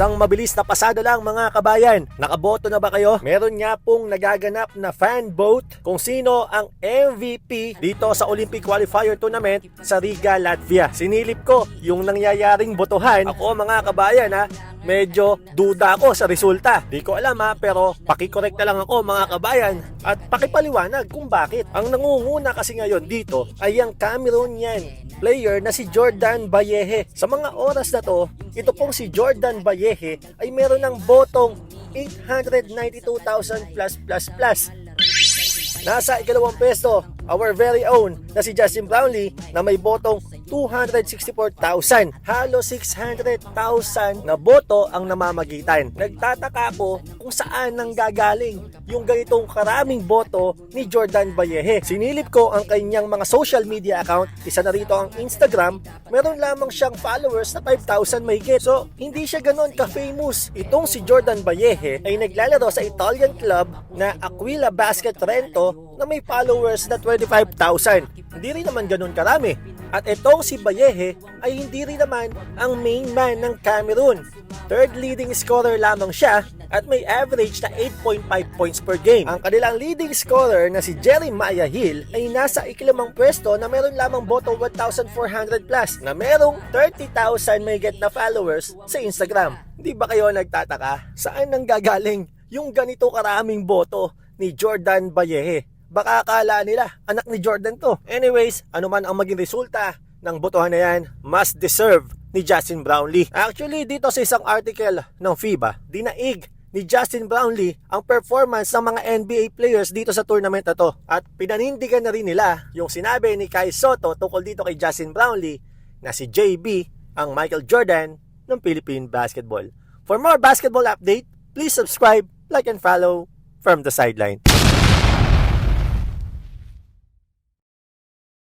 Isang mabilis na pasada lang mga kabayan. Nakaboto na ba kayo? Meron nga pong nagaganap na fan vote kung sino ang MVP dito sa Olympic Qualifier Tournament sa Riga, Latvia. Sinilip ko yung nangyayaring botohan. Ako mga kabayan ha, medyo duda ako sa resulta. Di ko alam ha, pero pakikorek na lang ako mga kabayan at pakipaliwanag kung bakit. Ang nangunguna kasi ngayon dito ay ang Cameroonian player na si Jordan Bayehe. Sa mga oras na to, ito pong si Jordan Bayehe ay meron ng botong 892,000 plus plus plus. Nasa ikalawang pwesto, our very own na si Justin Brownlee na may botong 264,000. Halos 600,000 na boto ang namamagitan. Nagtataka ako kung saan nang gagaling yung ganitong karaming boto ni Jordan Bayehe. Sinilip ko ang kanyang mga social media account. Isa na rito ang Instagram. Meron lamang siyang followers na 5,000 mahigit. So, hindi siya ganon ka-famous. Itong si Jordan Bayehe ay naglalaro sa Italian club na Aquila Basket Trento na may followers na 25,000. Hindi rin naman ganon karami. At itong si Bayehe ay hindi rin naman ang main man ng Cameroon. Third leading scorer lamang siya at may average na 8.5 points per game. Ang kanilang leading scorer na si Jeremiah Hill ay nasa ikilamang pwesto na meron lamang boto 1,400 plus na merong 30,000 may get na followers sa Instagram. Hindi ba kayo nagtataka? Saan nang gagaling yung ganito karaming boto ni Jordan Bayehe? Baka akala nila, anak ni Jordan to. Anyways, ano man ang maging resulta ng botohan na yan, must deserve ni Justin Brownlee. Actually, dito sa isang article ng FIBA, dinaig ni Justin Brownlee ang performance ng mga NBA players dito sa tournament na to. At pinanindigan na rin nila yung sinabi ni Kai Soto tungkol dito kay Justin Brownlee na si JB ang Michael Jordan ng Philippine basketball. For more basketball update, please subscribe, like, and follow from the sideline.